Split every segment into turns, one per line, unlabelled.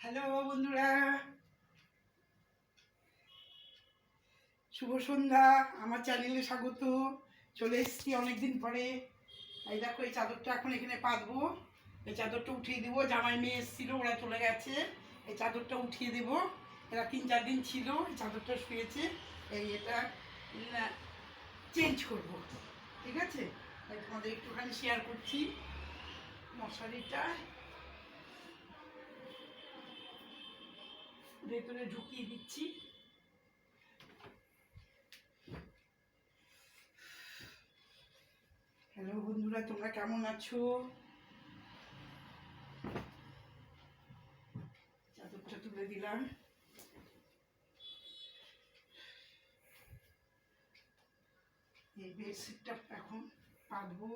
Hello বন্ধুরা। শুভ সন্ধ্যা, আমার চ্যানেলে স্বাগত। চলে এসেছি অনেকদিন পরে। এই দেখো, এই চাদরটা এখন এখানে পাতবো। এই চাদরটা উঠিয়ে দেবো। জামাই মেয়ে এসেছিল, ওরা চলে গেছে। এই চাদরটা উঠিয়ে দেবো। এরা তিন চার দিন ছিল, এই চাদরটা শুয়েছে। এই এটা চেঞ্জ করব। ঠিক আছে? তোমাদের একটুখানি শেয়ার করছি। মশারিটা। ভেতরে ঢুকিয়ে দিচ্ছি। হ্যালো বন্ধুরা, তোমরা কেমন আছো? চাদরটা তুলে দিলাম। এই বেডশিটটা এখন পাতবো।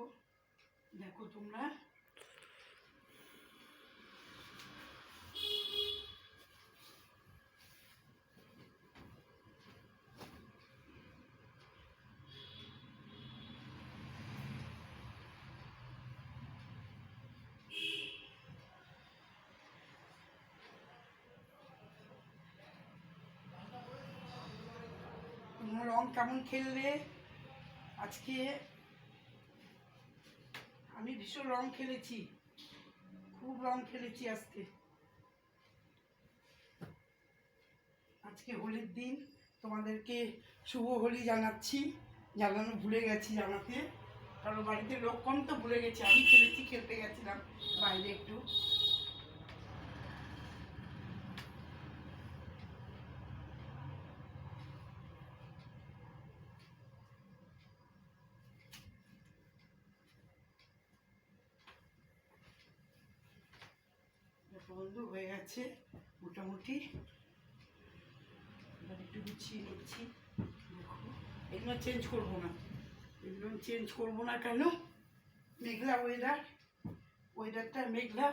দেখো তোমরা তোমরা রং, কেমন খেললে আজকে? আমি ভীষণ রং খেলেছি, খুব রং খেলেছি আজকে। আজকে হোলির দিন, তোমাদেরকে শুভ হোলি জানাচ্ছি। জানানো ভুলে গেছি জানাতে। কারণ বাড়িতে লোক কম তো ভুলে গেছি, আমি খেলেছি, খেলতে গেছিলাম, বাইরে একটু। বন্ধু হয়ে গেছে, মোটামুটি। এবার একটু গুছিয়ে নিচ্ছি। এগুলো চেঞ্জ করব না। এগুলো চেঞ্জ করব না কেন? মেঘলা ওয়েদার ওয়েদারটা মেঘলা।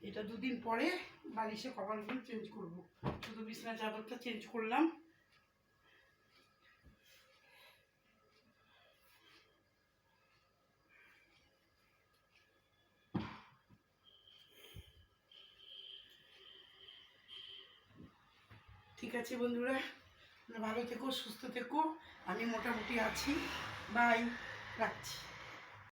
এটা দুদিন পরে বালিশে কভারগুলো চেঞ্জ করব। শুধু বিছনা চাদরটা চেঞ্জ করলাম। ঠিক আছে বন্ধুরা ভালো থেকো সুস্থ থেকো। আমি মোটামুটি আছি। বাই রাখছি।